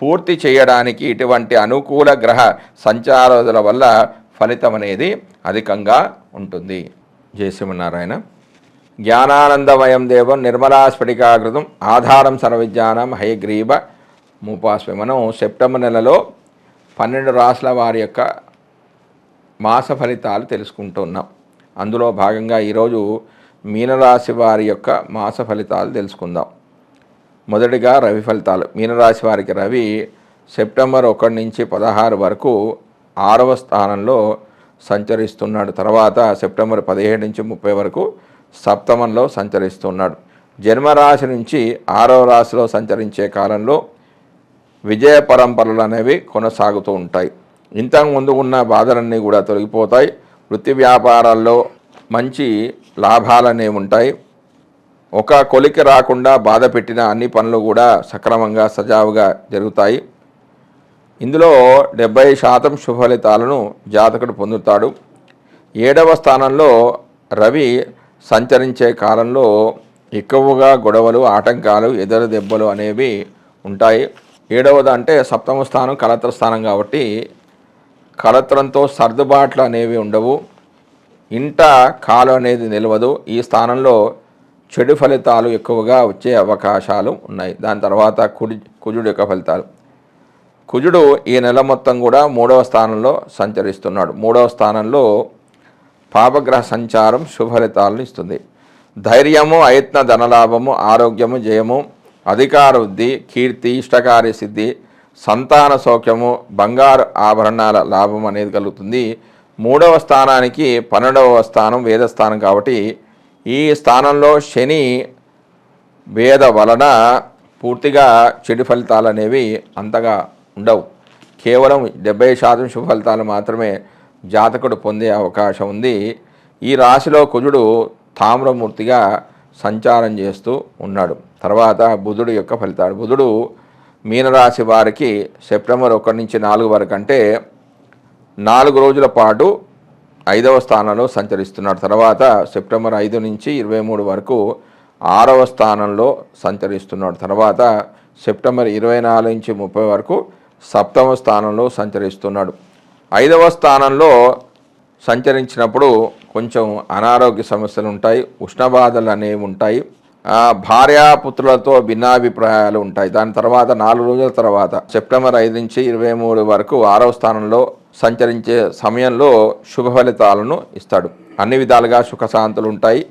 పూర్తి చేయడానికి ఇటువంటి అనుకూల గ్రహ సంచారాల వల్ల ఫలితం అనేది అధికంగా ఉంటుంది. జయ జ్ఞానానందమయం దేవం నిర్మలా స్ఫటికాకృతం ఆధారం సర్వజ్ఞానం హయగ్రీవ ముపాస్మి మనం సెప్టెంబర్ నెలలో పన్నెండు రాసుల వారి యొక్క మాస ఫలితాలు తెలుసుకుంటున్నాం. అందులో భాగంగా ఈరోజు మీనరాశి వారి యొక్క మాస ఫలితాలు తెలుసుకుందాం. మొదటిగా రవి ఫలితాలు. మీనరాశి వారికి రవి సెప్టెంబర్ ఒకటి నుంచి పదహారు వరకు ఆరవ స్థానంలో సంచరిస్తున్నాడు. తర్వాత సెప్టెంబర్ పదిహేడు నుంచి ముప్పై వరకు సప్తమంలో సంచరిస్తున్నాడు. జన్మరాశి నుంచి ఆరవ రాశిలో సంచరించే కాలంలో విజయ పరంపరలు అనేవి కొనసాగుతూ ఉంటాయి. ఇంతకు ముందు ఉన్న బాధలన్నీ కూడా తొలగిపోతాయి. వృత్తి వ్యాపారాల్లో మంచి లాభాలనేవి ఉంటాయి. ఒక కొలికి రాకుండా బాధ పెట్టిన అన్ని పనులు కూడా సక్రమంగా సజావుగా జరుగుతాయి. ఇందులో డెబ్బై శాతం శుభఫలితాలను జాతకుడు పొందుతాడు. ఏడవ స్థానంలో రవి సంచరించే కాలంలో ఎక్కువగా గొడవలు ఆటంకాలు ఎదురు దెబ్బలు అనేవి ఉంటాయి. ఏడవది అంటే సప్తమ స్థానం కలత్ర స్థానం కాబట్టి కలత్రంతో సర్దుబాట్లు అనేవి ఉండవు. ఇంట కాలు అనేది నిలవదు. ఈ స్థానంలో చెడు ఫలితాలు ఎక్కువగా వచ్చే అవకాశాలు ఉన్నాయి. దాని తర్వాత కుడి కుజుడు యొక్క ఫలితాలు. కుజుడు ఈ నెల మొత్తం కూడా మూడవ స్థానంలో సంచరిస్తున్నాడు. మూడవ స్థానంలో పాపగ్రహ సంచారం శుభలితాలను ఇస్తుంది. ధైర్యము అయత్న ధనలాభము ఆరోగ్యము జయము అధికార వృద్ధి కీర్తి ఇష్టకార్య సిద్ధి సంతాన సౌఖ్యము బంగారు ఆభరణాల లాభం అనేది కలుగుతుంది. మూడవ స్థానానికి పన్నెండవ స్థానం వేదస్థానం కాబట్టి ఈ స్థానంలో శని వేద వలన పూర్తిగా చెడు ఫలితాలు అనేవి అంతగా ఉండవు. కేవలం డెబ్బై శాతం శుభ ఫలితాలు మాత్రమే జాతకుడు పొందే అవకాశం ఉంది. ఈ రాశిలో కుజుడు తామ్రమూర్తిగా సంచారం చేస్తూ ఉన్నాడు. తర్వాత బుధుడు యొక్క ఫలితాలు. బుధుడు మీనరాశి వారికి సెప్టెంబర్ ఒకటి నుంచి నాలుగు వరకు అంటే నాలుగు రోజుల పాటు ఐదవ స్థానంలో సంచరిస్తున్నాడు. తర్వాత సెప్టెంబర్ ఐదు నుంచి ఇరవై మూడు వరకు ఆరవ స్థానంలో సంచరిస్తున్నాడు. తర్వాత సెప్టెంబర్ ఇరవై నాలుగు నుంచి ముప్పై వరకు సప్తమ స్థానంలో సంచరిస్తున్నాడు. ఐదవ స్థానంలో సంచరించినప్పుడు కొంచెం అనారోగ్య సమస్యలు ఉంటాయి ఉష్ణబాధలు అనేవి ఉంటాయి భార్యాపుత్రులతో భిన్నాభిప్రాయాలు ఉంటాయి. దాని తర్వాత నాలుగు రోజుల తర్వాత సెప్టెంబర్ ఐదు నుంచి ఇరవై మూడు వరకు ఆరవ స్థానంలో సంచరించే సమయంలో శుభ ఫలితాలను ఇస్తాడు. అన్ని విధాలుగా సుఖశాంతులు ఉంటాయి.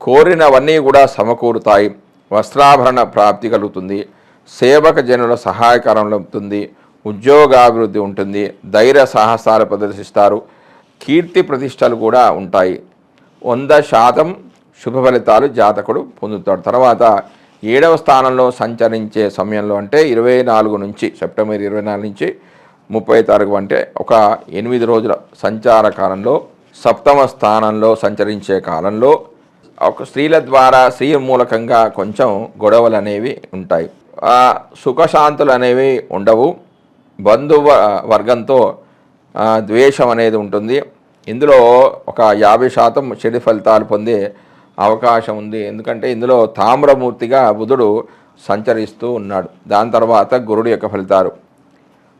కోరినవన్నీ కూడా సమకూరుతాయి. వస్త్రాభరణ ప్రాప్తి కలుగుతుంది. సేవక జనుల సహాయకరం లభిస్తుంది. ఉద్యోగాభివృద్ధి ఉంటుంది. ధైర్య సాహసాలు ప్రదర్శిస్తారు. కీర్తి ప్రతిష్టలు కూడా ఉంటాయి. వంద శాతం శుభ ఫలితాలు జాతకుడు పొందుతాడు. తర్వాత ఏడవ స్థానంలో సంచరించే సమయంలో అంటే ఇరవై నాలుగు నుంచి సెప్టెంబర్ ఇరవై నాలుగు నుంచి ముప్పై తారీఖు అంటే ఒక ఎనిమిది రోజుల సంచార కాలంలో సప్తమ స్థానంలో సంచరించే కాలంలో ఒక స్త్రీల ద్వారా స్త్రీ మూలకంగా కొంచెం గొడవలు అనేవి ఉంటాయి. సుఖశాంతులు అనేవి ఉండవు. బంధువ వర్గంతో ద్వేషం అనేది ఉంటుంది. ఇందులో ఒక యాభై శాతం చెడు ఫలితాలు పొందే అవకాశం ఉంది. ఎందుకంటే ఇందులో తామ్రమూర్తిగా బుధుడు సంచరిస్తూ ఉన్నాడు. దాని తర్వాత గురుడు యొక్క ఫలితాలు.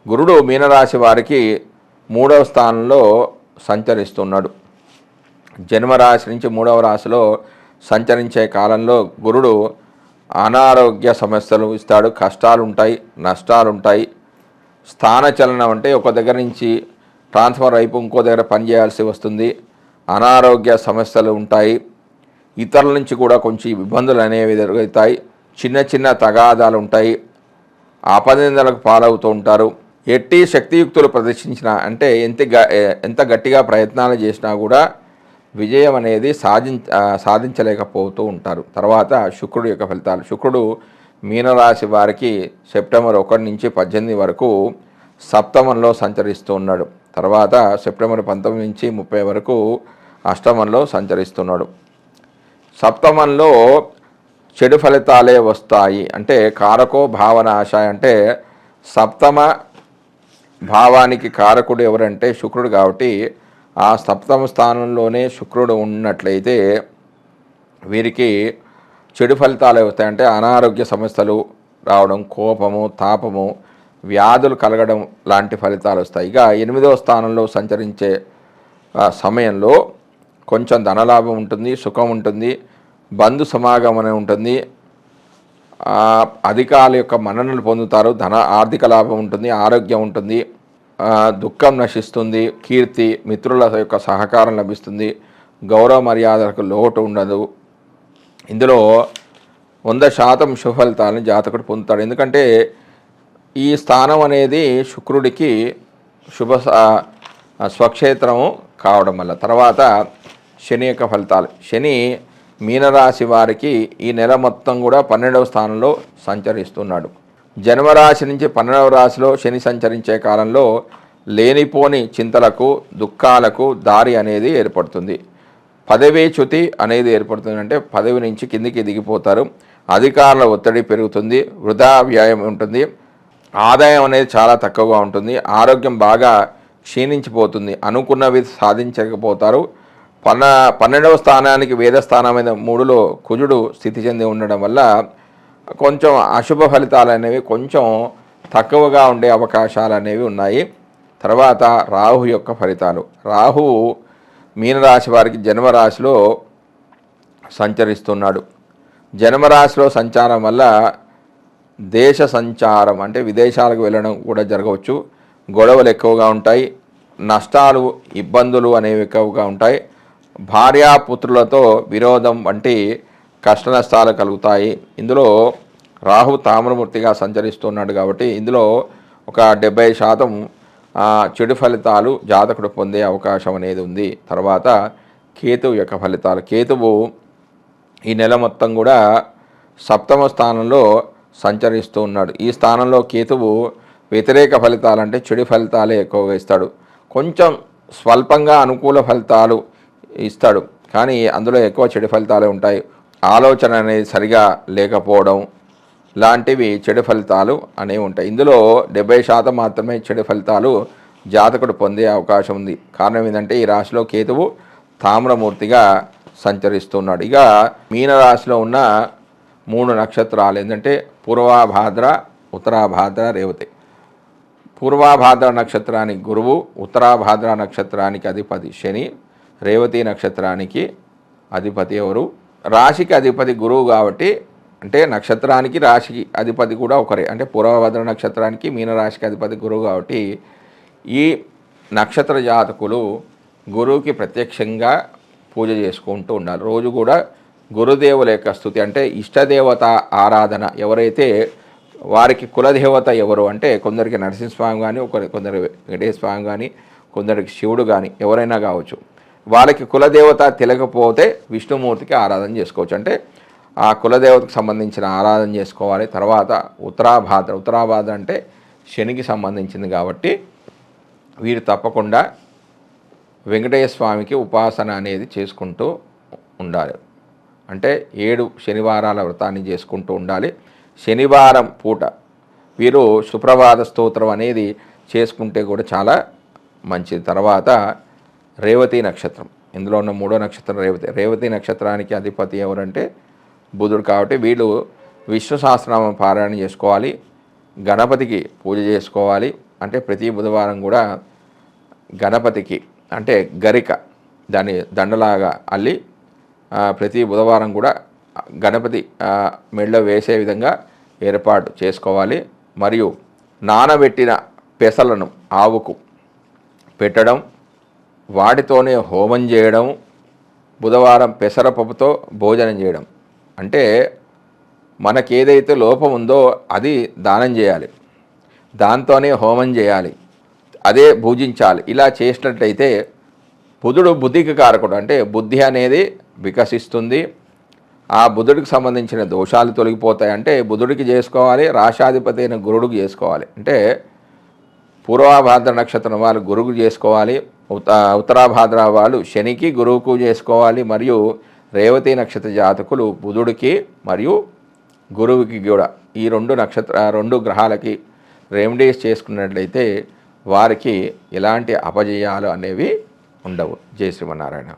గురుడు మీనరాశి వారికి మూడవ స్థానంలో సంచరిస్తున్నాడు. జన్మరాశి నుంచి మూడవ రాశిలో సంచరించే కాలంలో గురుడు అనారోగ్య సమస్యలు ఇస్తాడు. కష్టాలు ఉంటాయి నష్టాలు ఉంటాయి. స్థానచలనం అంటే ఒక దగ్గర నుంచి ట్రాన్స్ఫర్ వైపు ఇంకో దగ్గర పనిచేయాల్సి వస్తుంది. అనారోగ్య సమస్యలు ఉంటాయి. ఇతరుల నుంచి కూడా కొంచెం ఇబ్బందులు అనేవి జరుగుతాయి చిన్న చిన్న తగాదాలు ఉంటాయి. అపనిందలకు పాలవుతూ ఉంటారు. ఎట్టి శక్తియుక్తులు ప్రదర్శించిన అంటే ఎంత గ- ఎంత గట్టిగా ప్రయత్నాలు చేసినా కూడా విజయం అనేది సాధించ సాధించలేకపోతూ ఉంటారు. తర్వాత శుక్రుడు యొక్క ఫలితాలు. శుక్రుడు మీనరాశి వారికి సెప్టెంబర్ ఒకటి నుంచి పద్దెనిమిది వరకు సప్తమంలో సంచరిస్తూ ఉన్నాడు. తర్వాత సెప్టెంబర్ పంతొమ్మిది నుంచి ముప్పై వరకు అష్టమంలో సంచరిస్తున్నాడు. సప్తమంలో చెడు ఫలితాలే వస్తాయి. అంటే కారకో భావనాశ అంటే సప్తమ భావానికి కారకుడు ఎవరంటే శుక్రుడు కాబట్టి ఆ సప్తమ స్థానంలోనే శుక్రుడు ఉన్నట్లయితే వీరికి చెడు ఫలితాలు అవుతాయంటే అనారోగ్య సమస్యలు రావడం కోపము తాపము వ్యాధులు కలగడం లాంటి ఫలితాలు వస్తాయి. ఇక ఎనిమిదవ స్థానంలో సంచరించే సమయంలో కొంచెం ధనలాభం ఉంటుంది సుఖం ఉంటుంది బంధు సమాగమనం ఉంటుంది. అధికారుల యొక్క మన్ననలు పొందుతారు. ధన ఆర్థిక లాభం ఉంటుంది ఆరోగ్యం ఉంటుంది దుఃఖం నశిస్తుంది కీర్తి మిత్రుల యొక్క సహకారం లభిస్తుంది గౌరవ మర్యాదలకు లోటు ఉండదు. ఇందులో వంద శాతం సుఫలితాలను జాతకుడు పొందుతాడు. ఎందుకంటే ఈ స్థానం అనేది శుక్రుడికి శుభ స- స్వక్షేత్రము కావడం వల్ల. తర్వాత శని యొక్క ఫలితాలు. శని మీనరాశి వారికి ఈ నెల మొత్తం కూడా పన్నెండవ స్థానంలో సంచరిస్తున్నాడు. జన్మరాశి నుంచి పన్నెండవ రాశిలో శని సంచరించే కాలంలో లేనిపోని చింతలకు దుఃఖాలకు దారి అనేది ఏర్పడుతుంది. పదవీ చ్యుతి అనేది ఏర్పడుతుంది అంటే పదవి నుంచి కిందికి దిగిపోతారు. అధికారుల ఒత్తిడి పెరుగుతుంది వృధా వ్యయం ఉంటుంది ఆదాయం అనేది చాలా తక్కువగా ఉంటుంది ఆరోగ్యం బాగా క్షీణించిపోతుంది అనుకున్నవి సాధించకపోతారు. పన్న పన్నెండవ స్థానానికి వేద స్థానమైన మూడులో కుజుడు స్థితి చెంది ఉండడం వల్ల కొంచెం అశుభ ఫలితాలు అనేవి కొంచెం తక్కువగా ఉండే అవకాశాలు అనేవి ఉన్నాయి. తర్వాత రాహు యొక్క ఫలితాలు. రాహు మీనరాశి వారికి జన్మరాశిలో సంచరిస్తున్నాడు. జన్మరాశిలో సంచారం వల్ల దేశ సంచారం అంటే విదేశాలకు వెళ్ళడం కూడా జరగవచ్చు. గొడవలు ఎక్కువగా ఉంటాయి. నష్టాలు ఇబ్బందులు అనేవి ఎక్కువగా ఉంటాయి. భార్యాపుత్రులతో విరోధం వంటి కష్ట నష్టాలు కలుగుతాయి. ఇందులో రాహు తామ్రమూర్తిగా సంచరిస్తున్నాడు కాబట్టి ఇందులో ఒక డెబ్బై శాతం చెడు ఫలితాలు జాతకుడు పొందే అవకాశం అనేది ఉంది. తర్వాత కేతువు యొక్క ఫలితాలు. కేతువు ఈ నెల మొత్తం కూడా సప్తమ స్థానంలో సంచరిస్తూ ఉన్నాడు. ఈ స్థానంలో కేతువు వ్యతిరేక ఫలితాలు అంటే చెడు ఫలితాలే ఎక్కువగా ఇస్తాడు కొంచెం స్వల్పంగా అనుకూల ఫలితాలు ఇస్తాడు. కానీ అందులో ఎక్కువ చెడు ఫలితాలే ఉంటాయి. ఆలోచన అనేది సరిగా లేకపోవడం లాంటివి చెడు ఫలితాలు అనేవి ఉంటాయి. ఇందులో డెబ్బై శాతం మాత్రమే చెడు ఫలితాలు జాతకుడు పొందే అవకాశం ఉంది. కారణం ఏంటంటే ఈ రాశిలో కేతువు తామ్రమూర్తిగా సంచరిస్తున్నాడు. ఇక మీనరాశిలో ఉన్న మూడు నక్షత్రాలు ఏంటంటే పూర్వాభాద్ర ఉత్తరాభాద్ర రేవతి. పూర్వాభాద్ర నక్షత్రానికి గురువు ఉత్తరాభాద్ర నక్షత్రానికి అధిపతి శని రేవతి నక్షత్రానికి అధిపతి ఎవరు? రాశికి అధిపతి గురువు కాబట్టి అంటే నక్షత్రానికి రాశికి అధిపతి కూడా ఒకరే. అంటే పూర్వభద్ర నక్షత్రానికి మీనరాశికి అధిపతి గురువు కాబట్టి ఈ నక్షత్ర జాతకులు గురువుకి ప్రత్యక్షంగా పూజ చేసుకుంటూ ఉండాలి. రోజు కూడా గురుదేవుల యొక్క స్థుతి అంటే ఇష్టదేవత ఆరాధన ఎవరైతే వారికి కులదేవత ఎవరు అంటే కొందరికి నరసింహస్వామి కానీ ఒకరి కొందరు వెంకటేశ్వర స్వామి కానీ కొందరికి శివుడు కానీ ఎవరైనా కావచ్చు. వాళ్ళకి కులదేవత తెలియకపోతే విష్ణుమూర్తికి ఆరాధన చేసుకోవచ్చు. అంటే ఆ కులదేవతకు సంబంధించిన ఆరాధన చేసుకోవాలి. తర్వాత ఉత్తరాభాద్ర ఉత్తరాభాద్ర అంటే శనికి సంబంధించింది కాబట్టి వీరు తప్పకుండా వెంకటేశ్వర స్వామికి ఉపాసన అనేది చేసుకుంటూ ఉండాలి. అంటే ఏడు శనివారాల వ్రతాన్ని చేసుకుంటూ ఉండాలి. శనివారం పూట వీరు సుప్రభాత స్తోత్రం అనేది చేసుకుంటే కూడా చాలా మంచిది. తర్వాత రేవతి నక్షత్రం. ఇందులో ఉన్న మూడో నక్షత్రం రేవతి. రేవతి నక్షత్రానికి అధిపతి ఎవరంటే బుధుడు కాబట్టి వీళ్ళు విష్ణు సహస్రనామం పారాయణ చేసుకోవాలి. గణపతికి పూజ చేసుకోవాలి. అంటే ప్రతి బుధవారం కూడా గణపతికి అంటే గరిక దాన్ని దండలాగా అల్లి ప్రతి బుధవారం కూడా గణపతి మెళ్ళ వేసే విధంగా ఏర్పాటు చేసుకోవాలి. మరియు నానబెట్టిన పెసలను ఆవుకు పెట్టడం వాటితోనే హోమం చేయడం బుధవారం పెసరపప్పుతో భోజనం చేయడం. అంటే మనకి ఏదైతే లోపం ఉందో అది దానం చేయాలి. దాంతోనే హోమం చేయాలి. అదే పూజించాలి ఇలా చేసినట్లయితే బుధుడు బుద్ధికి కారకుడు. అంటే బుద్ధి అనేది వికసిస్తుంది. ఆ బుధుడికి సంబంధించిన దోషాలు తొలగిపోతాయి. అంటే బుధుడికి చేసుకోవాలి రాశాధిపతి అయిన గురుడికి చేసుకోవాలి. అంటే పూర్వాభాద్ర నక్షత్రం వాళ్ళు గురువు చేసుకోవాలి. ఉత్తరాభాద్ర వాళ్ళు శనికి గురువుకు చేసుకోవాలి మరియు రేవతి నక్షత్ర జాతకులు బుధుడికి మరియు గురువుకి కూడా. ఈ రెండు నక్షత్ర రెండు గ్రహాలకి రెమెడీస్ చేసుకున్నట్లయితే వారికి ఎలాంటి అపజయాలు అనేవి ఉండవు. జయ శ్రీమన్నారాయణ.